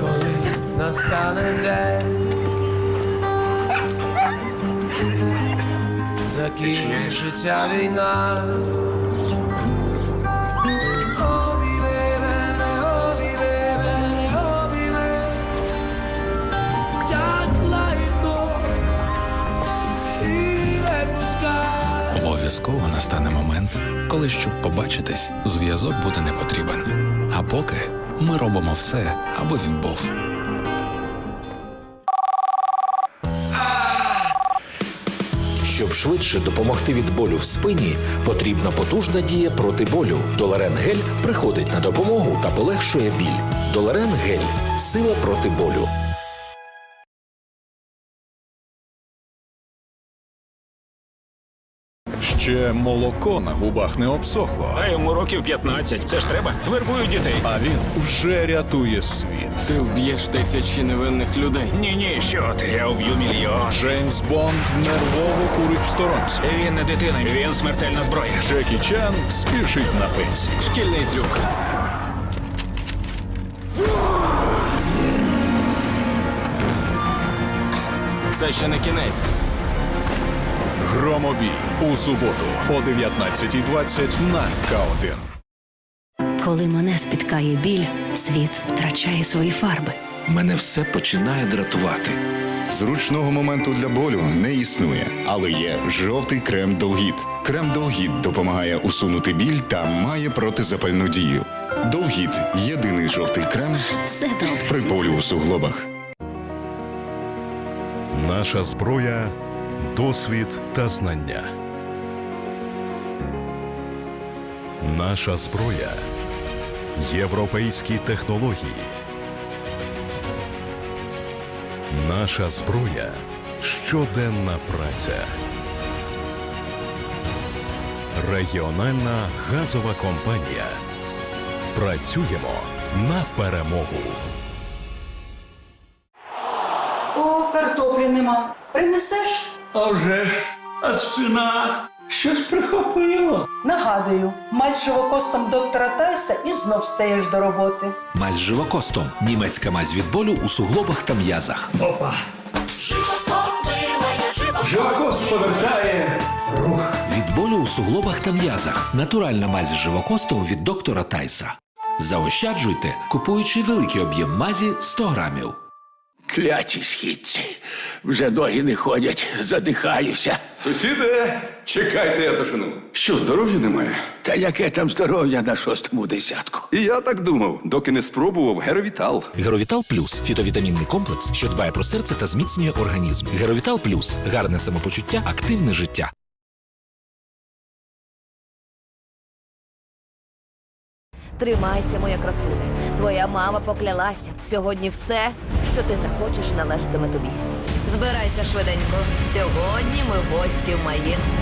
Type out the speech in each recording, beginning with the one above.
коли настане день. Закінчиться війна. Обов'язково настане момент, коли щоб побачитись, зв'язок буде не потрібен. А поки ми робимо все, аби він був. Щоб швидше допомогти від болю в спині, потрібна потужна дія проти болю. Доларен гель приходить на допомогу та полегшує біль. Доларен гель сила проти болю. Ще молоко на губах не обсохло, А йому років 15. Це ж треба. Вербують дітей. а він вже рятує світ. Ти вб'єш тисячі невинних людей. Ні, ні, що ти? Я уб'ю мільйон. Джеймс Бонд нервово курить в сторонці. Він не дитина, він смертельна зброя. Джекі Чан спішить на пенсію. Шкільний трюк. Це ще не кінець. Громобій у суботу о 19.20 на К1. Коли мене спіткає біль, світ втрачає свої фарби. Мене все починає дратувати. Зручного моменту для болю не існує, але є жовтий крем Долгіт. Крем Долгіт допомагає усунути біль та має протизапальну дію. Долгіт єдиний жовтий крем Все добре. при болю у суглобах. Наша зброя досвід та знання. Наша зброя європейські технології. Наша зброя щоденна праця. Регіональна газова компанія. Працюємо на перемогу. О, картоплі нема. Принесеш? А вже ж, а спина щось прихопило. Нагадую, мать з живокостом доктора Тайса і знов стаєш до роботи. Мазь з живокостом. Німецька мазь від болю у суглобах та м'язах. Опа. Живокост повертає рух. Від болю у суглобах та м'язах. Натуральна мазь з живокостом від доктора Тайса. Заощаджуйте, купуючи великий об'єм мазі 100 грамів. Кляті східці. Вже ноги не ходять, задихаюся. Сусіде, чекайте я дожену. Що, здоров'я немає? Та яке там здоров'я на шостому десятку? І я так думав, доки не спробував Геровітал. Геровітал Плюс фітовітамінний комплекс, що дбає про серце та зміцнює організм. Геровітал Плюс гарне самопочуття, активне життя. Тримайся, моя красуне. Твоя мама поклялася. Сьогодні все, що ти захочеш, належатиме тобі. Збирайся швиденько. Сьогодні ми гості в маєтку.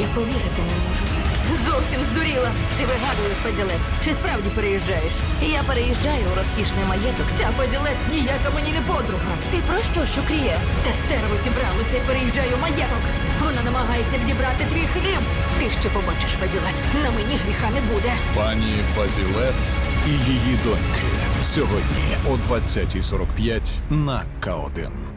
Я повірити не можу. Зовсім здуріла. Ти вигадуєш Феділет. Чи справді переїжджаєш? Я переїжджаю у розкішний маєток. Ця Феділет ніяка мені не подруга. Ти про що, що кріє? Та стерво зібралося і переїжджаю маєток. Вона намагається відібрати твій хліб. Ти ще побачиш Феділет. На мені гріха не буде. Пані Фазілет і її доньки. Сьогодні о 20.45 на К1.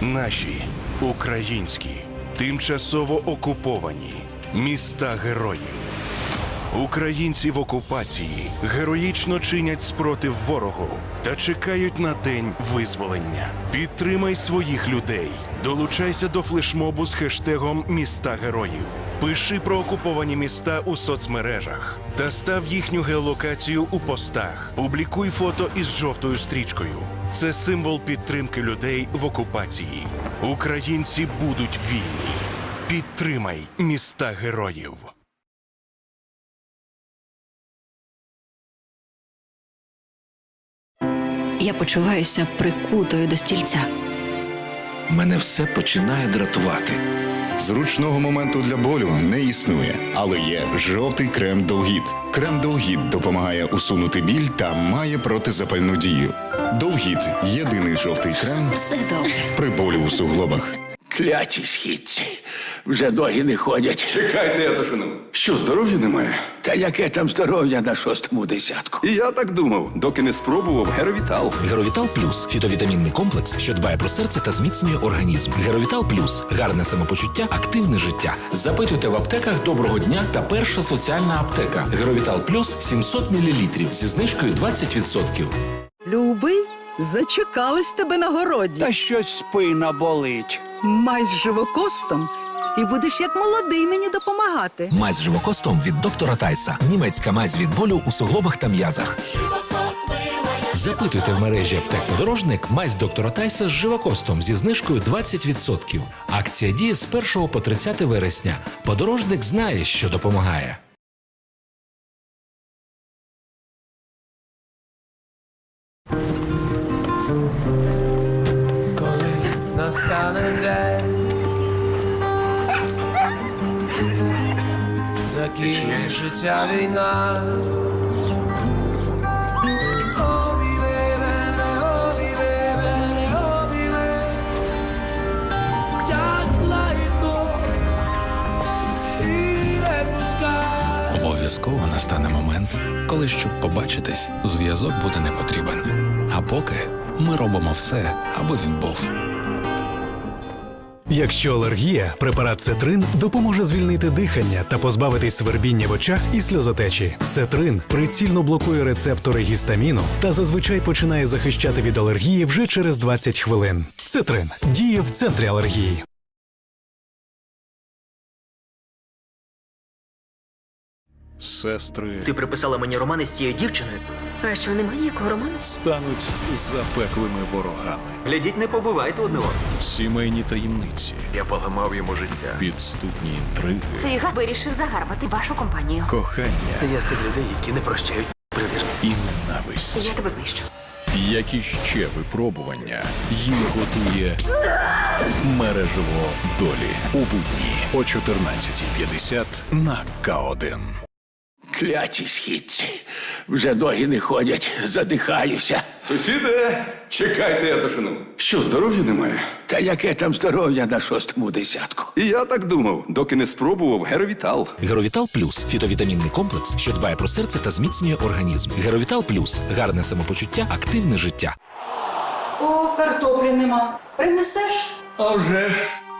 Наші українські тимчасово окуповані міста героїв. Українці в окупації героїчно чинять спротив ворогу та чекають на день визволення. Підтримай своїх людей. Долучайся до флешмобу з хештегом Міста героїв. Пиши про окуповані міста у соцмережах та став їхню геолокацію у постах. Публікуй фото із жовтою стрічкою. Це символ підтримки людей в окупації. Українці будуть вільні. Підтримай міста героїв. Я почуваюся прикутою до стільця. Мене все починає дратувати. Зручного моменту для болю не існує, але є жовтий крем Долгіт. Крем Долгіт допомагає усунути біль та має протизапальну дію. Долгіт єдиний жовтий крем Все добре. при болю у суглобах. Кляті східці. Вже ноги не ходять. Чекайте, я дожену. Що, здоров'я немає? Та яке там здоров'я на шостому десятку? І я так думав, доки не спробував Геровітал. Геровітал Плюс фітовітамінний комплекс, що дбає про серце та зміцнює організм. Геровітал Плюс гарне самопочуття, активне життя. Запитуйте в аптеках доброго дня та перша соціальна аптека. Геровітал Плюс 700 мл зі знижкою 20%. Любий, зачекались тебе на городі. Та щось спина болить. Май з живокостом і будеш як молодий мені допомагати. Мазь живокостом від доктора Тайса. Німецька мазь від болю у суглобах та м'язах. Запитуйте в мережі аптек подорожник мазь доктора Тайса з живокостом зі знижкою 20%. Акція діє з 1 по 30 вересня. Подорожник знає, що допомагає. коли настане день. Закінчиться війна. Обов'язково настане момент, коли щоб побачитись, зв'язок буде не потрібен. А поки ми робимо все, аби він був. Якщо алергія, препарат Цетрин допоможе звільнити дихання та позбавитись свербіння в очах і сльозотечі. Цетрин прицільно блокує рецептори гістаміну та зазвичай починає захищати від алергії вже через 20 хвилин. Цетрин діє в центрі алергії. Сестри Ти приписала мені романи з тією дівчиною. А що нема ніякого роману? стануть запеклими ворогами. Глядіть, не побивайте одне одного. Сімейні таємниці, Я поламав йому життя. підступні інтриги, Цей гад вирішив загарбати вашу компанію. кохання Я з тих людей, які не прощають принижень. і ненависть. Я тебе знищу. Які ще випробування їм готує мережево долі у будні о 14.50 на К1. Кляті східці. Вже ноги не ходять, задихаюся. Сусіде, чекайте, я дожену. Що, здоров'я немає? Та яке там здоров'я на шостому десятку? І я так думав, доки не спробував Геровітал. Геровітал Плюс фітовітамінний комплекс, що дбає про серце та зміцнює організм. Геровітал Плюс гарне самопочуття, активне життя. О, картоплі нема. Принесеш? А вже ж,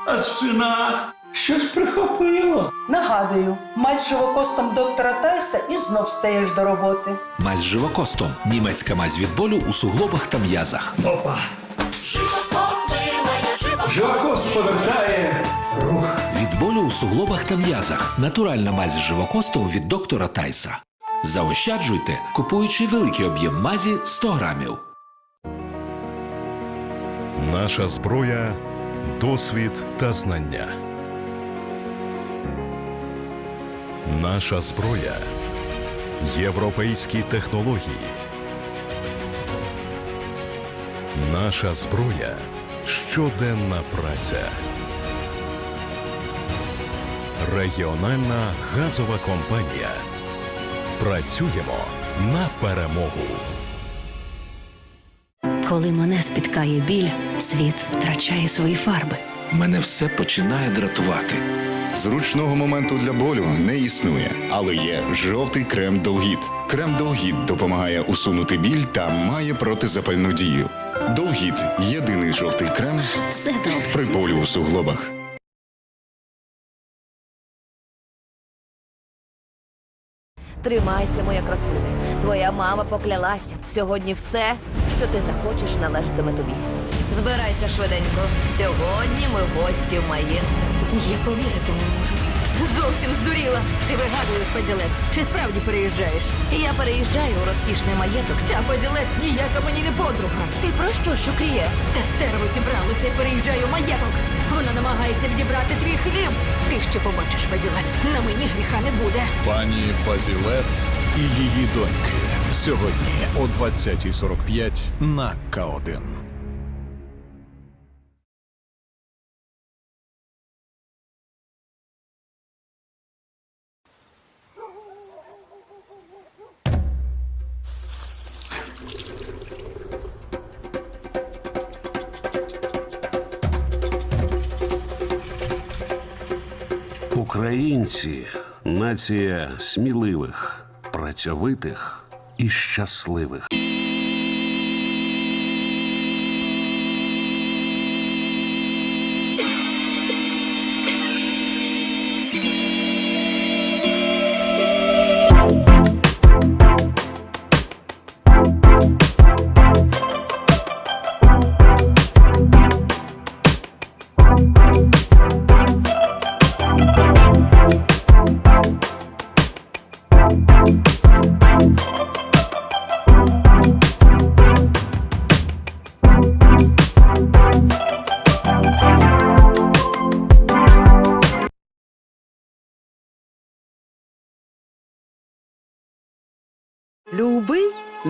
а спина щось прихопило. Нагадую, май з живокостом доктора Тайса і знов стаєш до роботи. Мазь з живокостом. Німецька мазь від болю у суглобах та м'язах. Опа. Живокост повертає рух. Від болю у суглобах та м'язах. Натуральна мазь з живокостом від доктора Тайса. Заощаджуйте, купуючи великий об'єм мазі 100 грамів. Наша зброя досвід та знання. Наша зброя європейські технології. Наша зброя щоденна праця. Регіональна газова компанія. Працюємо на перемогу. Коли мене спіткає біль, світ втрачає свої фарби. Мене все починає дратувати. Зручного моменту для болю не існує, але є жовтий крем Долгіт. Крем Долгіт допомагає усунути біль та має протизапальну дію. Долгіт єдиний жовтий крем Все добре. при болю у суглобах. Тримайся, моя красуня. Твоя мама поклялася. Сьогодні все, що ти захочеш, належатиме тобі. Збирайся швиденько. Сьогодні ми гості в маєтку. Я повірити не можу. Зовсім здуріла. Ти вигадуєш Феділет. Чи справді переїжджаєш? Я переїжджаю у розкішний маєток. Ця Феділет ніяка мені не подруга. Ти про що, що кріє? Та стерво зібралося і переїжджаю у маєток. Вона намагається відібрати твій хліб. Ти ще побачиш Феділет. На мені гріха не буде. Пані Фазілет і її доньки. Сьогодні о 20.45 на К1. Українці нація сміливих, працьовитих і щасливих.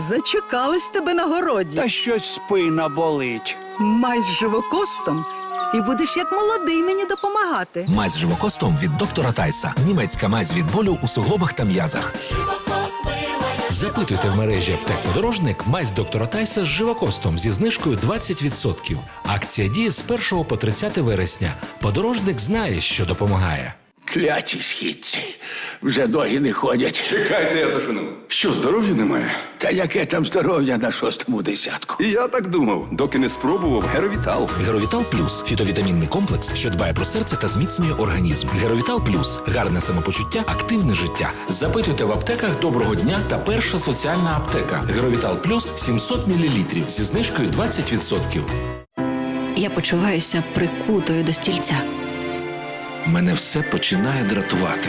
Зачекались тебе на городі. Та щось спина болить. Май з живокостом і будеш як молодий мені допомагати. Мазь з живокостом від доктора Тайса. Німецька мазь від болю у суглобах та м'язах. Запитуйте в мережі аптек подорожник мазь доктора Тайса з живокостом зі знижкою 20%. Акція діє з 1 по 30 вересня. Подорожник знає, що допомагає. Кляті східці. Вже ноги не ходять. Чекайте, я дожену. Що, здоров'я немає? Та яке там здоров'я на шостому десятку? І я так думав, доки не спробував Геровітал. Геровітал Плюс фітовітамінний комплекс, що дбає про серце та зміцнює організм. Геровітал Плюс гарне самопочуття, активне життя. Запитуйте в аптеках доброго дня та перша соціальна аптека. Геровітал Плюс 700 мл зі знижкою 20%. Я почуваюся прикутою до стільця. Мене все починає дратувати.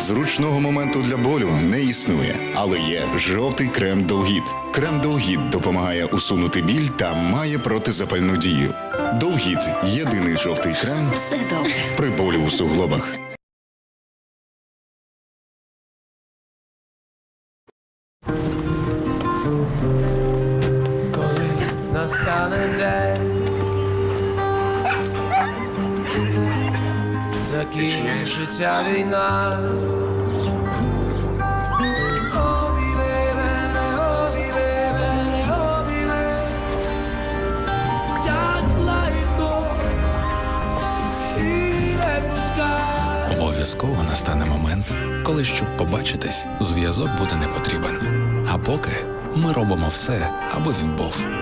Зручного моменту для болю не існує, але є жовтий крем Долгіт. Крем Долгіт допомагає усунути біль та має протизапальну дію. Долгіт єдиний жовтий крем Все добре. при болі у суглобах. Закінчиться війна. О, мене, о, віве, мене. Обов'язково настане момент, коли щоб побачитись, зв'язок буде не потрібен. А поки ми робимо все, аби він був.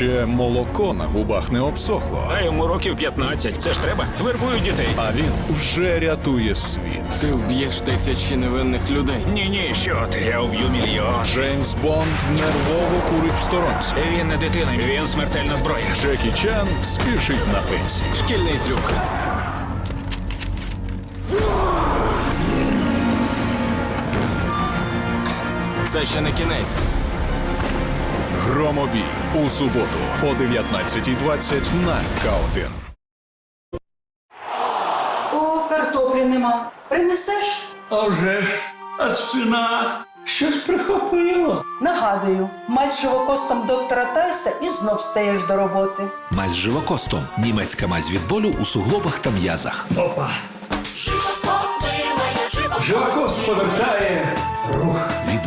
Ще молоко на губах не обсохло, А йому років 15. Це ж треба. Вербую дітей. а він вже рятує світ. Ти вб'єш тисячі невинних людей. Ні, ні, що ти? Я уб'ю мільйон. Джеймс Бонд нервово курить в сторонці. Він не дитина, він смертельна зброя. Джекі Чан спішить на пенсію. Шкільний трюк. Це ще не кінець. Громобій у суботу о 19.20 на К1. О, картоплі нема. Принесеш? А вже ж, а спина щось прихопило. Нагадую, май з живокостом доктора Тайса і знов стаєш до роботи. Мазь з живокостом. Німецька мазь від болю у суглобах та м'язах. Опа. Живокост повертає рух.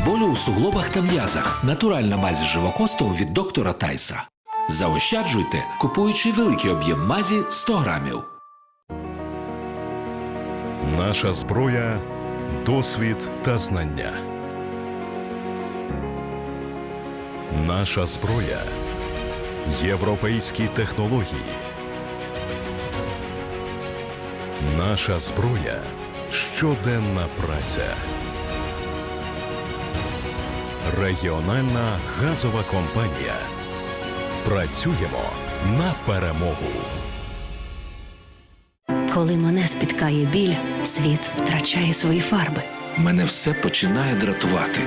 Болю у суглобах та м'язах. Натуральна мазь з живокостом від доктора Тайса. Заощаджуйте, купуючи великий об'єм мазі 100 грамів. Наша зброя, досвід та знання. Наша зброя європейські технології. Наша зброя щоденна праця. Регіональна газова компанія. Працюємо на перемогу. Коли мене спіткає біль, світ втрачає свої фарби. Мене все починає дратувати.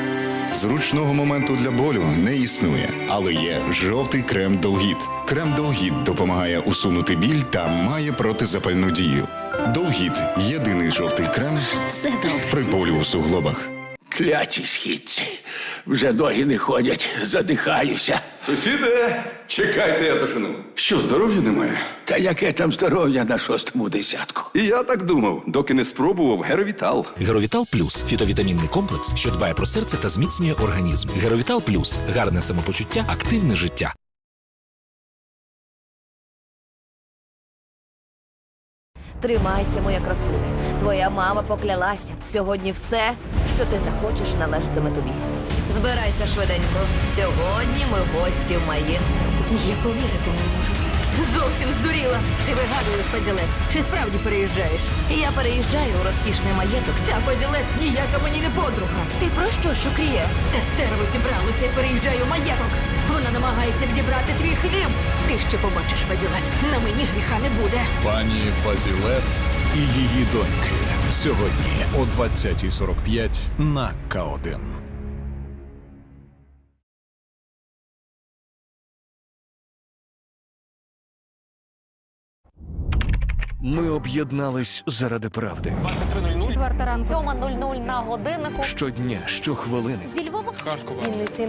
Зручного моменту для болю не існує, але є жовтий крем Долгіт. Крем Долгіт допомагає усунути біль та має протизапальну дію. Долгіт єдиний жовтий крем Все добре. при болі у суглобах. Кляті східці. Вже ноги не ходять, задихаюся. Сусіде, чекайте я тишину. Що, здоров'я немає? Та яке там здоров'я на шостому десятку? І я так думав, доки не спробував Геровітал. Геровітал Плюс фітовітамінний комплекс, що дбає про серце та зміцнює організм. Геровітал Плюс гарне самопочуття, активне життя. Тримайся, моя красуня. Твоя мама поклялася. Сьогодні все, що ти захочеш, належатиме тобі. Збирайся швиденько. Сьогодні ми гості в маєтку. Я повірити не можу. Зовсім здуріла. Ти вигадуєш Фаділет. Чи справді переїжджаєш? Я переїжджаю у розкішний маєток. Ця Фаділет ніяка мені не подруга. Ти про що, Шукріє? Та стерво зібралося і переїжджаю в маєток. Вона намагається відібрати твій хліб. Ти ще побачиш Фазілет. На мені гріха не буде. Пані Фазілет і її доньки. Сьогодні о 20.45 на К1. Ми об'єднались заради правди. Четверта ранку. 7.00 на годиннику. Щодня, щохвилини. Зі Львова. Вінниці.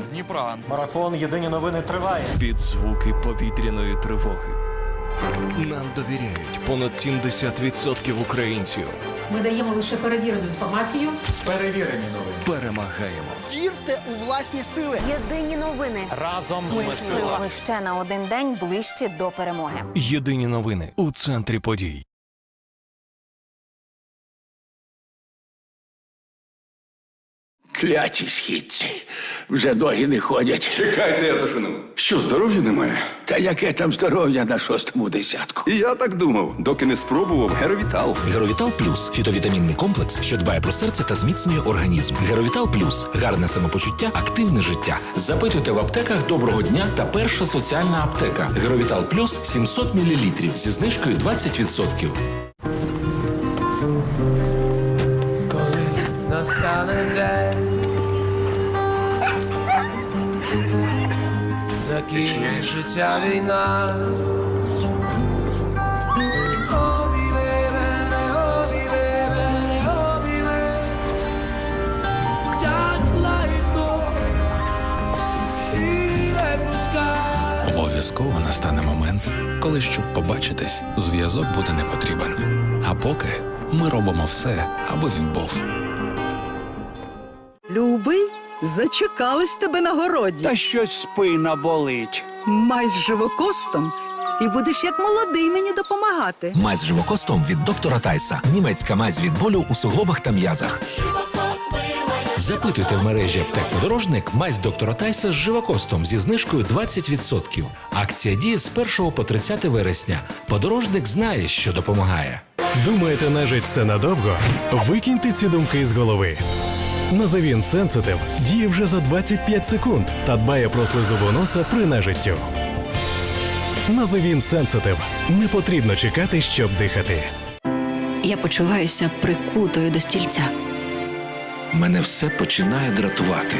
Марафон Єдині новини триває. Під звуки повітряної тривоги. Нам довіряють понад 70% українців. Ми даємо лише перевірену інформацію. Перевірені новини. Перемагаємо. Вірте у власні сили. Єдині новини. Разом Ми сила. Ми ще на один день ближче до перемоги. Єдині новини у центрі подій. Кляті східці. Вже ноги не ходять. Чекайте я тишину. Що, здоров'я немає? Та яке там здоров'я на шостому десятку? І я так думав, доки не спробував Геровітал. Геровітал Плюс фітовітамінний комплекс, що дбає про серце та зміцнює організм. Геровітал Плюс гарне самопочуття, активне життя. Запитуйте в аптеках доброго дня та перша соціальна аптека. Геровітал Плюс 700 мл зі знижкою 20%. Коли настане день не пускай Обов'язково настане момент, коли щоб побачитись, зв'язок буде не потрібен. А поки ми робимо все, аби він був. Любий, зачекались тебе на городі. Та щось спина болить. Май з живокостом і будеш як молодий мені допомагати. Мазь з живокостом від доктора Тайса. Німецька мазь від болю у суглобах та м'язах. Запитуйте в мережі аптек подорожник мазь доктора Тайса з живокостом зі знижкою 20%. Акція діє з 1 по 30 вересня. Подорожник знає, що допомагає. Думаєте, нежить це надовго? Викиньте ці думки з голови. Назавін Сенситив діє вже за 25 секунд та дбає про слизову носа при нежиттю. Назавін Сенситив. Не потрібно чекати, щоб дихати. Я почуваюся прикутою до стільця. Мене все починає дратувати.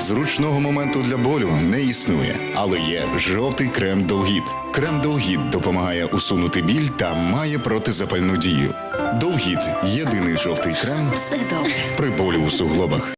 Зручного моменту для болю не існує, але є жовтий крем Долгіт. Крем Долгіт допомагає усунути біль та має протизапальну дію. Долгіт єдиний жовтий крем Все добре. при болі у суглобах.